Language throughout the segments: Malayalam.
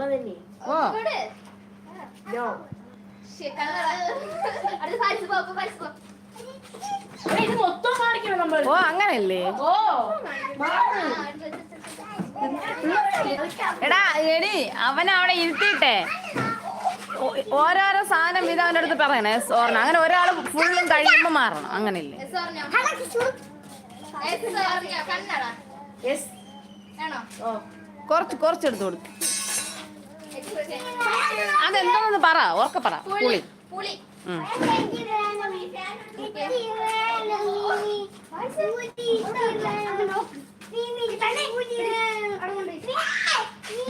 ഉള്ളതന്നെ ഓ നോ അങ്ങനല്ലേ? ഓ. എടാ എടി അവൻ അവിടെ ഇരുത്തിയിട്ടെ ഓരോരോ സാധനം ഇത് അവന്റെ അടുത്ത് പറയണേ ഓർണ അങ്ങനെ ഒരാൾ ഫുള്ളും കഴിയുമ്പോൾ മാറണം. അങ്ങനെയല്ലേ yes or no yes or no കണ്ണട. യെസ് ആണോ? ഓ. കുറച്ച് കുറച്ചെടുത്ത് കൊടുക്കും. അതെന്തോന്ന് പറ ഓർക്ക പറ. പുളി പുളി.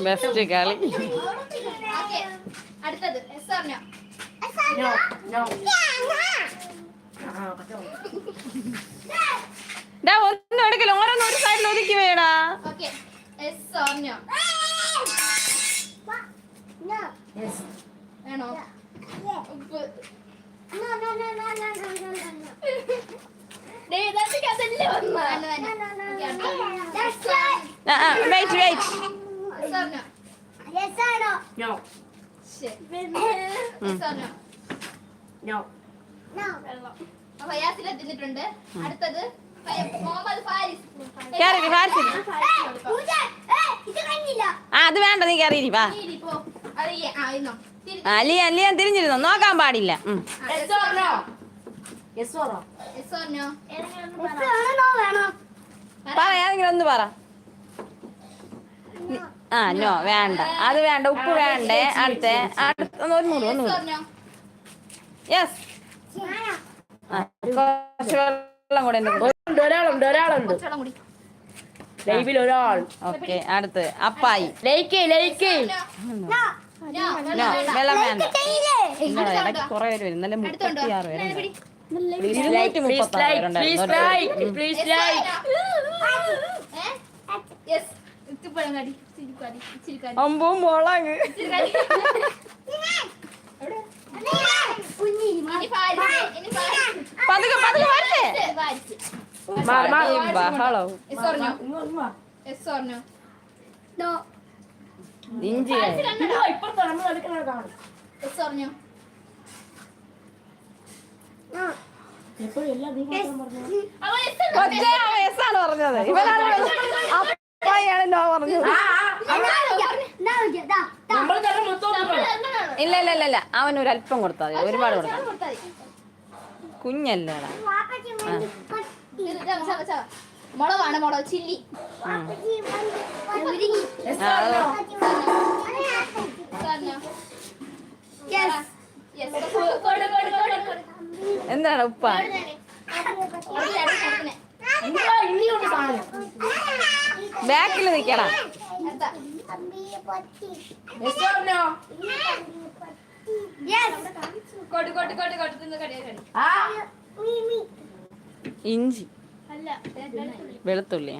ബെസ്റ്റ് കളി. അടുത്തത്. ഒന്നും എടുക്കല ഓരോന്ന് ഒരു സൈഡിൽ ഒതുക്കി വേടാ. ഓക്കെ ആണോ ഉപ്പ് ദേ, ഇതൊക്കെ അതല്ലേ വന്നേ. no? No. Wait wait yes no? No No. വെള്ളം അപ്പൊ യാസില തിന്നിട്ടുണ്ട് അടുത്തത് മുഹമ്മദ് ഫാരിസ് കേറി ഫാരിസ് ആ അത് വേണ്ട നീ കയറിയിരി വാ ആ, അലിയ തിരിഞ്ഞിരുന്നോ. നോക്കാൻ പാടില്ല. ഉം. ആ, yes or no yes or Yes or പറ. ഒന്ന് പറ. ആ നോ വേണ്ട. അത് വേണ്ട ഉപ്പ് വേണ്ടേ അടുത്ത. അടുത്ത ഒരു മൂന്ന് ഒന്ന്? യെസ് കുറച്ച് വെള്ളം കൂടെ എന്റെ ഒരാളുണ്ട് ഒരാളുണ്ട്. ലൈവിൽ ഒരാൾ. ഓക്കെ അടുത്ത് അപ്പായി. ലൈക്ക് ലൈക്ക് വെള്ളം വേണ്ട. ഇടയ്ക്ക്? കുറെ പേര് വരും. ഇന്നലെ? മുപ്പത്തിയാറ് ഇല്ല, പേരുണ്ട് പ്ലീസ് ഇരുന്നൂറ്റി മുപ്പത്താറ് ലൈക്ക് പേരുണ്ടായിരുന്നു. അമ്പും ഫാരിസ്. പതുക്കെ പതുക്കെ വരട്ടെ ഫാരിസ്. ഇഞ്ചി ഫാരിസ് കണ്ടോ? ഇപ്പുറത്തെ നമ്മൾ എടുക്കുന്ന കാണും. Yes or no? എപ്പോഴും എല്ലാം നീ മാത്രം പറഞ്ഞു. വയസ്സാണ് പറഞ്ഞത്. ഇവനാണ് അപ്പായാണ് നോ പറഞ്ഞത്? ഇല്ല ഇല്ല ഇല്ല ഇല്ല. അവൻ ഒരു അല്പം കൊടുത്താൽ മതി. ഒരുപാട് കൊടുത്താൽ. കുഞ്ഞല്ലേടാ. മുളകാണ് മുളക് ചില്ലി? എന്താണ് ഉപ്പ? ബാക്കിൽ നിക്കണം ഇഞ്ചി. വെളുത്തുള്ളി?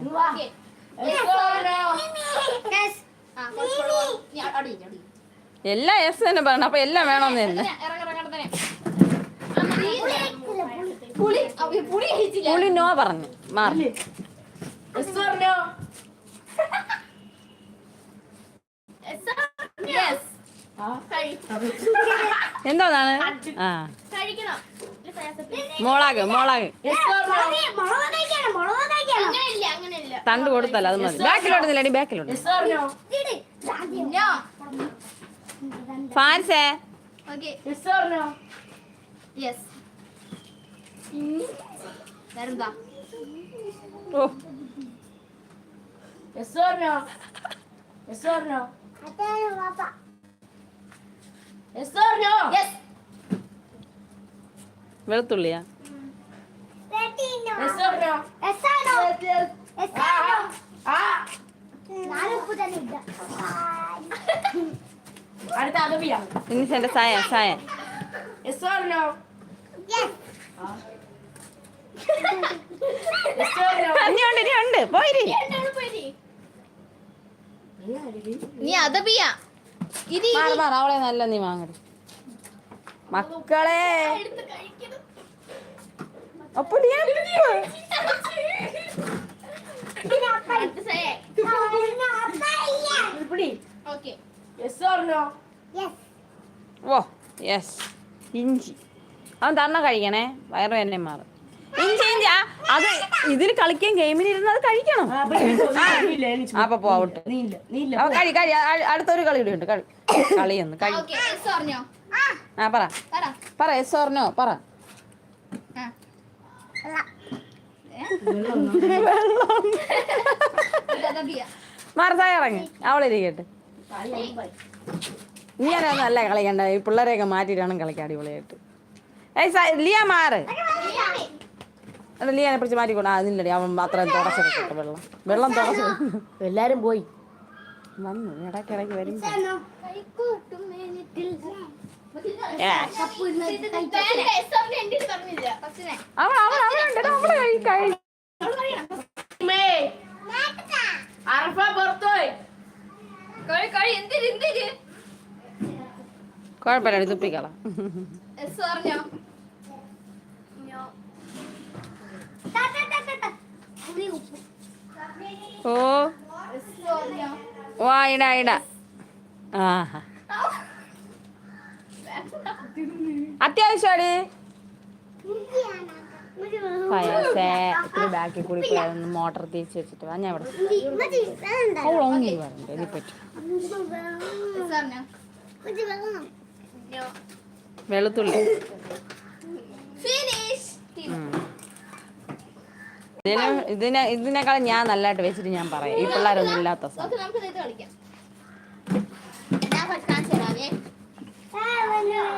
എല്ലാം എസ് തന്നെ പറഞ്ഞു അപ്പൊ എല്ലാം വേണമെന്ന് തന്നെ. പുളി നോ പറഞ്ഞു. മാറി. എന്താണ് ആ. കഴിക്കണം. മുളക് മുളക് തണ്ട് കൊടുത്തല്ല അത് മതി ബാക്കിലോട്ട് അടി ബാക്കിലോട്ട്. ഫാൻസേ? ഓ Yes or no? Yes or no? Yes or no? Yes. വെളുത്തുള്ളിയാ ഇനി എന്റെ സായ സായ Yes ഇനി ഉണ്ട്. പോയിരി നീ അതബിയാ ഇനി മാറി മാറി. അവളെ നല്ല നീ വാങ്ങടി. മക്കളെ. പറഞ്ഞോ? ഓ യെസ് ഇഞ്ചി. അവൻ തന്ന കഴിക്കണേ. വയറ് തന്നെ മാറും. ഇഞ്ചി ഇഞ്ചി. ആ അത് ഇതിൽ കളിക്കാൻ ഗെയിമിൽ ഇരുന്ന് അത് കഴിക്കണം. അപ്പൊ പോവട്ടെ പോ, നീ ഇല്ല, നീ ചുമ്മാ. അപ്പൊ അവൻ കഴി കഴി അടുത്തൊരു കളി കൂടി ഉണ്ട്. കളി കളിയൊന്ന് കഴി. ആ പറ. പറ. പറ എസ് ഓർനോ പറ. മറസായ ഇറങ്ങി. അവളിരിക്കട്ടെ. നീ ഞാനൊന്നും അല്ല കളിക്കണ്ട? ഈ പിള്ളേരെയൊക്കെ മാറ്റിയിട്ടാണ് കളിക്കാൻ അടിപൊളിയായിട്ട്. ഏയ് സാ ലിയ മാറ്. അല്ല ലിയാനെ പിടിച്ച് മാറ്റിക്കൊണ്ട് അതില്ലടി അവൻ മാത്രം തുടച്ചെടുക്കട്ടെ കിട്ടും വെള്ളം. വെള്ളം തുടച്ചു. എല്ലാരും പോയി. വന്നു ഇടയ്ക്കിടയ്ക്ക് വരും. കൈ കൈ. അറഫ പുറത്തോയി. കഴി? കുഴപ്പമില്ല പറഞ്ഞോ? ഓ. വാ ഇട ഇട. ആഹാ. അത്യാവശ്യമാണ് പൈസേ ഇത്തിരി ബാക്കിൽ കൂടി മോട്ടർ തിരിച്ച് വെച്ചിട്ട് വാ ഞാൻ ഇവിടെ ഒങ്ങി പറഞ്ഞിട്ട് ഇതിൽ പറ്റും. വെളുത്തുള്ളി. ഇതിനും ഇതിനെ ഇതിനേക്കാളും ഞാൻ നല്ലതായിട്ട് വെച്ചിട്ട് ഞാൻ പറയാം. ഈ പിള്ളേരൊന്നും ഇല്ലാത്ത സമയം ഓക്കെ നമുക്ക് ഇത് കളിക്കാം ഞാൻ ഫസ്റ്റ് കാണിച്ചു തരാവേ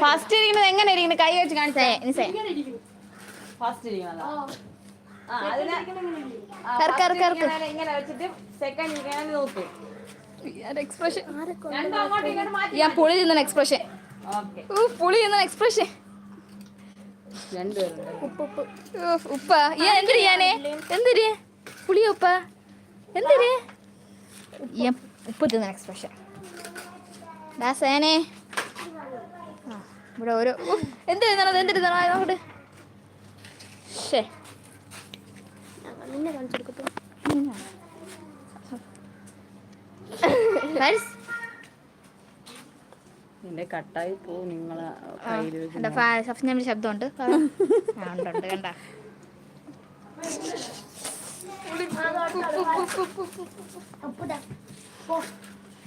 ഫസ്റ്റ് ഇരിക്കുന്നത് എങ്ങനെ ഇരിക്കുന്നത് കൈ വെച്ച് കാണിച്ചേ. ഫസ്റ്റ് ഇങ്ങനെ വെച്ചിട്ട് സെക്കൻഡ് നോക്കും. എക്സ്പ്രഷൻ രണ്ടും അങ്ങോട്ടും ഇങ്ങോട്ടും മാറ്റി ഞാൻ പുളി തിന്ന എക്സ്പ്രഷൻ ഓക്കെ. പുളി തിന്ന എക്സ്പ്രഷൻ ഉപ്പ ഞാൻ എന്തിരി ഞാനേ എന്തിരി പുളി ഉപ്പ? എന്തിരി ഉപ്പ്. തിന്ന എക്സ്പ്രഷൻ ദാസേനെ ഇവിടെ ഓരോ എന്ത് തിന്നണത് എന്ത് തിന്നണോ നോക്കട്ടെ ശേ Guys, നിന്റെ കട്ടായി പോ നിങ്ങളെ സഫ്നയുടെ ശബ്ദമുണ്ട് ആ, ഉണ്ട് ഉണ്ട് കണ്ട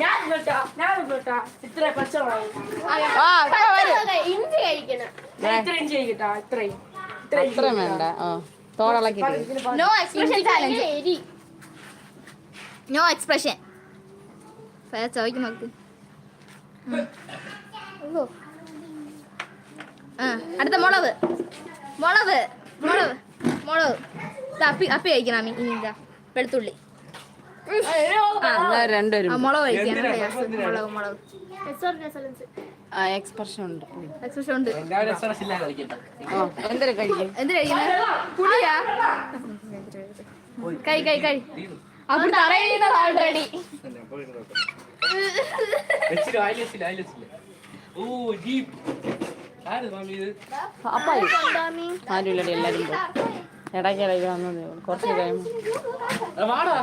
ഞാൻ ഇങ്ങോട്ടാ ഇത്ര. ഇഞ്ചി കഴിക്കണം ഞാൻ ഇത്രയും അത്രയും വേണ്ട ആ തോടിളക്കി no expression challenge no expression ചോദിക്കും നോക്ക്. ആ, അടുത്ത മുളക്. മുളക് മുളക് മുളക്. അപ്പി അപ്പി കഴിക്കണം അമ്മി ഇനി എന്താ വെളുത്തുള്ളി. മുളക് കഴിക്കണം മുളക് മുളക് എക്സ്പ്രഷൻ ഉണ്ട്. എക്സ്പ്രഷൻ ഉണ്ട്. എന്തൊരു കഴിക്കും? എന്ത് കഴിക്കുന്നത് പുളിയാ കൈ കൈ കൈ ഓ ജീപ്പ്. ആര് മാമി ഇത്? അപ്പായി ആരുമില്ലടി എല്ലാവരും പോയി. ഇടയ്ക്ക് ഇടയ്ക്ക് വന്നത് കുറച്ച് കഴിയുമ്പോൾ വാടാ.